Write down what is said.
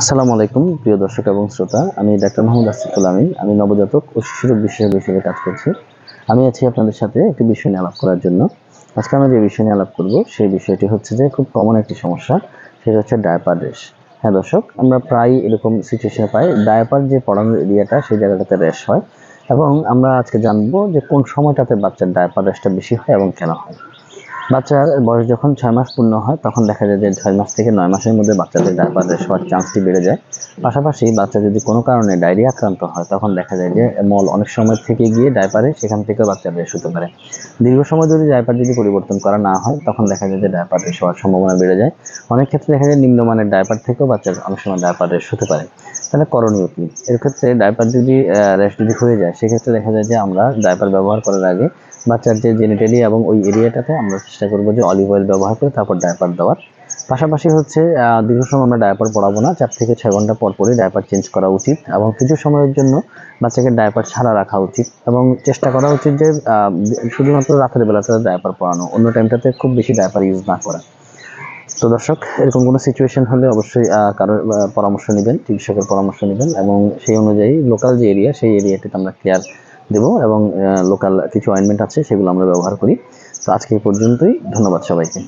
আসসালামু আলাইকুম, প্রিয় দর্শক এবং শ্রোতা। আমি ডাক্তার মোহাম্মদ আসিফুল আমিন। আমি নবজাতক ও শিশুরোগ বিশেষজ্ঞ হিসেবে কাজ করছি। আমি আছি আপনাদের সাথে একটি বিষয় নিয়ে আলাপ করার জন্য। আজকে আমি যে বিষয় নিয়ে আলাপ করব, সেই বিষয়টি হচ্ছে যে খুব কমন একটি সমস্যা, সেটা হচ্ছে ডায়াপার র্যাশ হ্যাঁ দর্শক, আমরা প্রায় এরকম সিচুয়েশনে পাই ডায়াপার যে পড়ানোর এরিয়াটা, সেই জায়গাটাতে র্যাশ হয়। এবং আমরা আজকে জানব যে কোন সময়টাতে বাচ্চার ডায়াপার র্যাশটা বেশি হয় এবং কেন হয়। বাচ্চার বয়স যখন ছয় মাস পূর্ণ হয়, তখন দেখা যায় যে ছয় মাস থেকে নয় মাসের মধ্যে বাচ্চাদের ডায়াপার হওয়ার চান্সটি বেড়ে যায়। পাশাপাশি বাচ্চা যদি কোনো কারণে ডায়রিয়া আক্রান্ত হয়, তখন দেখা যায় যে মল অনেক সময় থেকে গিয়ে ডায়পারে সেখান থেকেও বাচ্চার র্যাশ হতে পারে। দীর্ঘ সময় যদি ডায়পার যদি পরিবর্তন করা না হয়, তখন দেখা যায় যে ডায়পার হওয়ার সম্ভাবনা বেড়ে যায়। অনেক ক্ষেত্রে দেখা যায় নিম্নমানের ডায়পার থেকেও বাচ্চার অনেক সময় ডায়পার হতে পারে। তাহলে করণীয় কি? এর ক্ষেত্রে ডায়পার যদি র্যাশ যদি হয়ে যায়, সেক্ষেত্রে দেখা যায় যে আমরা ডায়পার ব্যবহার করার আগে বাচ্চার যে জেনিটালি এবং ওই এরিয়াটাতে আমরা চেষ্টা করব যে অলিভ অয়েল ব্যবহার করে তারপর ডায়পার দেওয়ার। পাশাপাশি হচ্ছে দীর্ঘ সময় আমরা ডায়পার পরাবো না, চার থেকে ছয় ঘণ্টা পর পরই ডায়পার চেঞ্জ করা উচিত এবং কিছু সময়ের জন্য বাচ্চাকে ডায়পার ছাড়া রাখা উচিত এবং চেষ্টা করা উচিত যে শুধুমাত্র রাতের বেলাতে ডায়পার পরানো, অন্য টাইমটাতে খুব বেশি ডায়পার ইউজ না করা। তো দর্শক, এরকম কোনো সিচুয়েশন হলে অবশ্যই কারোর পরামর্শ নেবেন চিকিৎসকের পরামর্শ নেবেন এবং সেই অনুযায়ী লোকাল যে এরিয়া সেই এরিয়াটিতে আমরা কেয়ার দেব এবং লোকাল কিছু অয়েনমেন্ট আছে, সেগুলো আমরা ব্যবহার করি। তো আজকে পর্যন্তই, ধন্যবাদ সবাইকে।